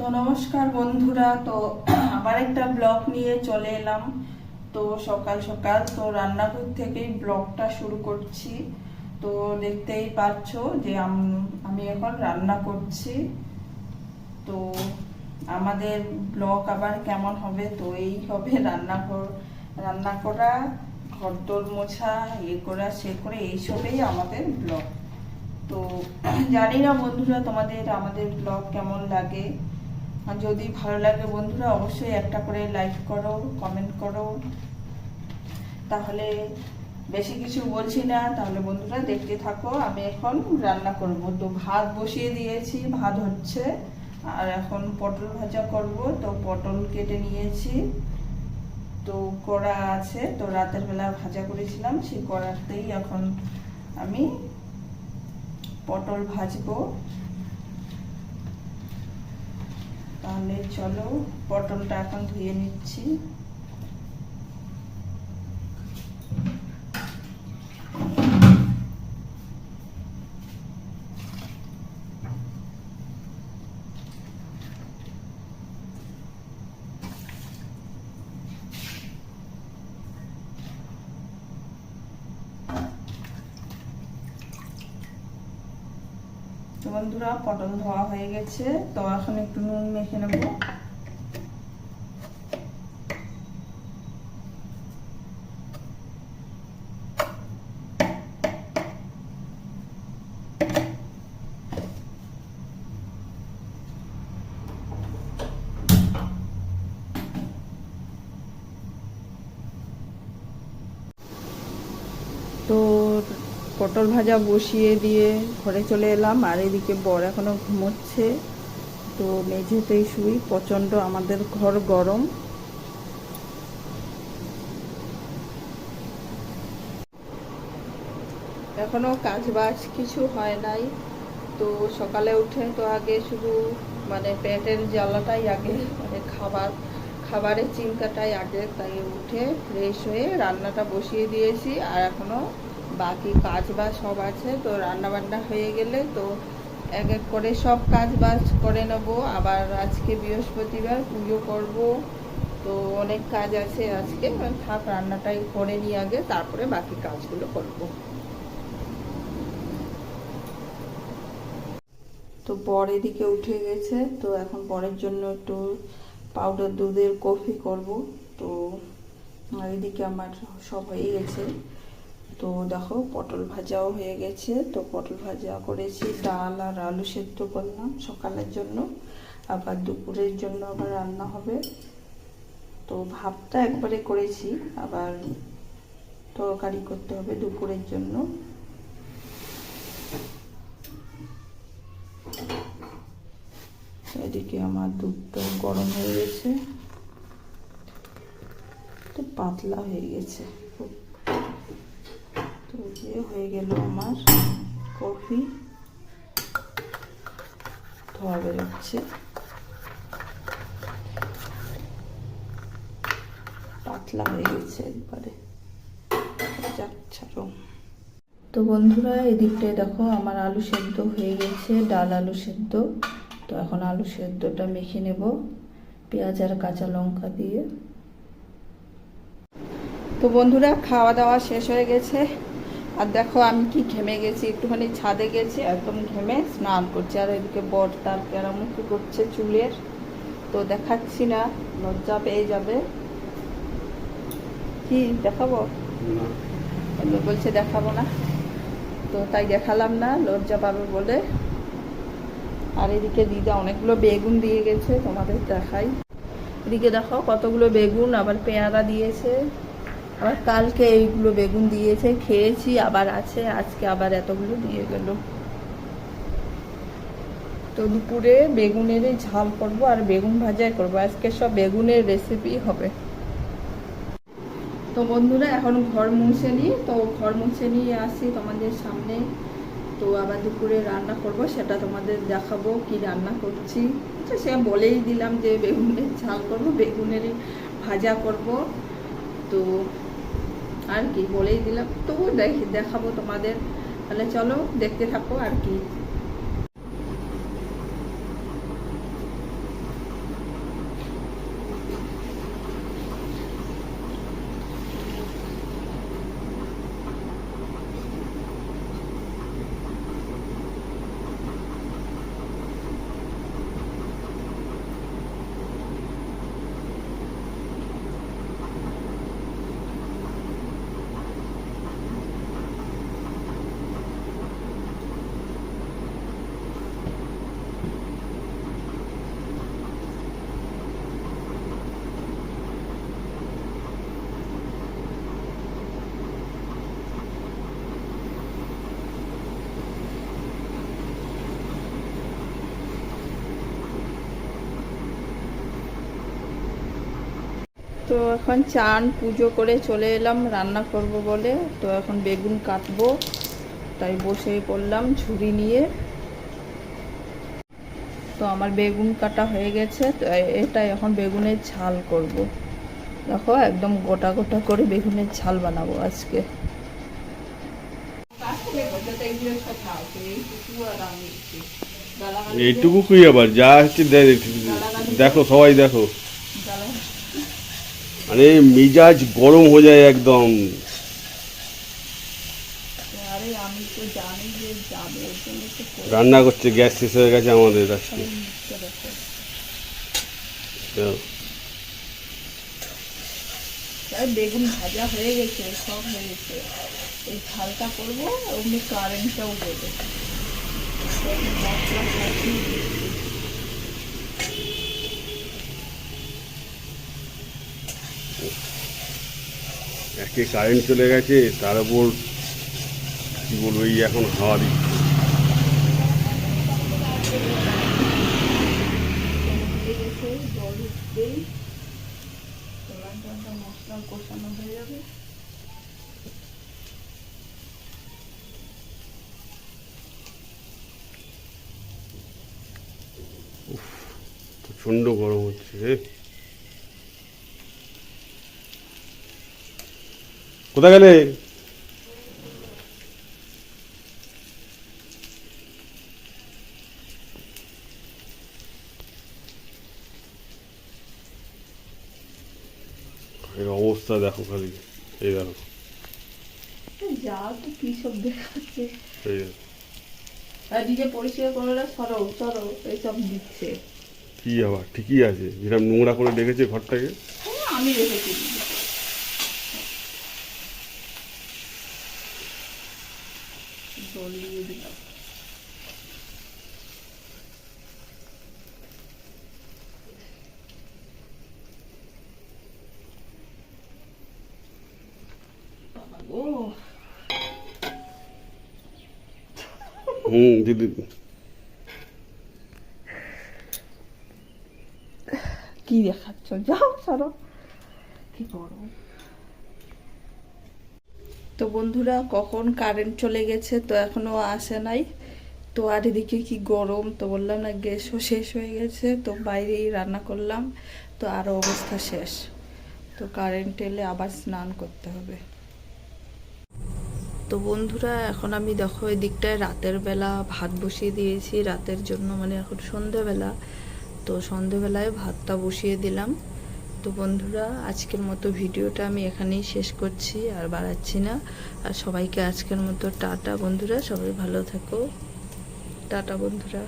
তো নমস্কার বন্ধুরা, তো আবার একটা ব্লগ নিয়ে চলে এলাম। তো সকাল সকাল তো রান্নাঘর থেকেই ব্লগটা শুরু করছি। তো দেখতেই পাচ্ছ যে আমি এখন রান্না করছি। তো আমাদের ব্লগ আবার কেমন হবে? তো এই হবে রান্নাঘর, রান্না করা ঘর ঘরদোর মোছা, এ করা, সে করে, এইসবেই আমাদের ব্লগ। তো জানি না বন্ধুরা তোমাদের, আমাদের ব্লগ কেমন লাগে। যদি ভালো লাগে বন্ধুরা, অবশ্যই একটা করে লাইক করো কমেন্ট করো। তাহলে বেশি কিছু বলছি না, তাহলে বন্ধুরা দেখতে থাকো। আমি এখন রান্না করব। তো ভাত বসিয়ে দিয়েছি, ভাত হচ্ছে। আর এখন পটল ভাজা করব। তো পটল কেটে নিয়েছি। তো কড়া আছে, তো রাতের বেলা ভাজা করেছিলাম। সেই কড়াতেই এখন আমি পটল ভাজবো। তাহলে চলো পটলটা এখন ধুয়ে নিচ্ছি তো বন্ধুরা পটল ধোয়া হয়ে গেছে। তো এখন একটু নুন মেখে নেব তো পটল ভাজা বসিয়ে দিয়ে ঘরে চলে এলাম। আর এদিকে বর এখনও ঘুমোচ্ছে। তো মেঝেতেই শুই, প্রচণ্ড আমাদের ঘর গরম। এখনও কাজ বাজ কিছু হয় নাই। তো সকালে উঠে তো আগে শুধু মানে পেটের জ্বালাটাই আগে মানে খাবার, খাবারের চিন্তাটাই আগে। তাই উঠে ফ্রেশ হয়ে রান্নাটা বসিয়ে দিয়েছি। আর এখনও বাকি কাজ বাজ সব আছে, তো রান্না বান্না হয়ে গেলে তো এক এক করে সব কাজ বাজ করে নেব। আবার আজকে বৃহস্পতিবার পুজো করব, তো অনেক কাজ আছে আজকে। থাক, রান্নাটাই করে নিয়ে আগে, তারপরে বাকি কাজগুলো করব। তো বর এদিকে উঠে গেছে, তো এখন পরের জন্য একটু পাউডার দুধের কফি করব। তো এদিকে আমার সব হয়ে গেছে। তো দেখো পটল ভাজাও হয়ে গেছে। তো পটল ভাজা করেছি, ডাল আর আলু সেদ্ধ করলাম সকালের জন্য। আবার দুপুরের জন্য আবার রান্না হবে। তো ভাতটা একবারে করেছি, আবার তরকারি করতে হবে দুপুরের জন্য। এদিকে আমার দুধটা গরম হয়ে গেছে। তো পাতলা হয়ে গেছে। গেল আমার কফি। ধোয়া বেরোচ্ছে পাতলা হয়ে গেছে একবারে। তো বন্ধুরা, এদিকটায় দেখো আমার আলু সেদ্ধ হয়ে গেছে, ডাল আলু সেদ্ধ। তো এখন আলু সেদ্ধটা মেখে নেব, পেঁয়াজ আর কাঁচা লঙ্কা দিয়ে। তো বন্ধুরা, খাওয়া দাওয়া শেষ হয়ে গেছে। আর দেখো আমি কি ঘেমে গেছি একটুখানি ছাদে গেছি একদম ঘেমে স্নান করছি। আর এদিকে বট তার কেরামুখি করছে চুলের তো দেখাচ্ছি না লজ্জা পেয়ে যাবে। কি দেখাবো? বলছে দেখাবো না। তো তাই দেখালাম না লজ্জা পাবে বলে। আর এদিকে দিদা অনেকগুলো বেগুন দিয়ে গেছে তোমাদের দেখাই। এদিকে দেখো কতগুলো বেগুন আবার পেয়ারা দিয়েছে। আবার কালকে এইগুলো বেগুন দিয়েছে, খেয়েছি, আবার আছে, আজকে আবার এতগুলো দিয়ে গেল। তো দুপুরে বেগুনেরই ঝাল করব আর বেগুন ভাজাই করব। আজকে সব বেগুনের রেসিপি হবে। তো বন্ধুরা, এখন ঘর মুছে নিই তো ঘর মুছে নিয়ে আসি তোমাদের সামনে। তো আবার দুপুরে রান্না করব, সেটা তোমাদের দেখাবো কি রান্না করছি। তো সে বলেই দিলাম যে বেগুনের ঝাল করব বেগুনেরই ভাজা করব। তো আর কি বলেই দিলাম। তবু দেখি দেখাবো তোমাদের। তাহলে চলো দেখতে থাকো আর কি। তো এখন চান, পুজো করে চলে এলাম, রান্না করব বলে। তো এখন বেগুন কাটবো, তাই বসেই পড়লাম ঝুড়ি নিয়ে। তো আমার বেগুন কাটা হয়ে গেছে, তো এটা এখন বেগুনের ঝাল করব। দেখো, একদম গোটা গোটা করে বেগুনের ঝাল বানাবো আজকে। এইটুকু আবার? যা দেখো, সবাই দেখো। মানে মিজাজ গরম হয়ে যায় একদম। আরে রান্না করছে গ্যাস শেষ হয়ে গেছে আমাদের আজকে। তো বেগুন ভাজা হয়ে গেছে সব হয়ে গেছে। এই ঝালটা করব অমনি কারেন্টটাও দেবে। মশলা একে কারেন্ট চলে গেছে, তার উপর কি বলব, এই এখন হাওয়া দিচ্ছে। যাবে প্রচণ্ড গরম হচ্ছে কোথায় গেলে? অবস্থা দেখো খালি এই দেখো। যা তো কি সব দেখাচ্ছে। এই দেখো। আর নিজে পরিষ্কার করে না সরো সরো এইসব দিচ্ছে। কি আবার ঠিকই আছে। যেরকম নোংরা করে রেখেছে ঘরটাকে। হ্যাঁ, আমি রেখেছি। জল দিয়ে দিলাম ও হুম দিদি কি দেখাচ্ছ যাও সরো কি গরম তো বন্ধুরা, কখন কারেন্ট চলে গেছে তো এখনও আসে নাই। তো আর এদিকে কি গরম? তো বললাম না গ্যাসও শেষ হয়ে গেছে, তো বাইরেই রান্না করলাম। তো আরও অবস্থা শেষ। তো কারেন্ট এলে আবার স্নান করতে হবে। তো বন্ধুরা, এখন আমি দেখো এই দিকটায় রাতের বেলা ভাত বসিয়ে দিয়েছি। রাতের জন্য মানে এখন সন্ধেবেলা। তো সন্ধেবেলায় ভাতটা বসিয়ে দিলাম। তো বন্ধুরা, আজকের মতো ভিডিওটা আমি এখানেই শেষ করছি, আর বাড়াচ্ছি না। আর সবাইকে আজকের মতো টাটা বন্ধুরা, সবাই ভালো থাকো। টাটা বন্ধুরা।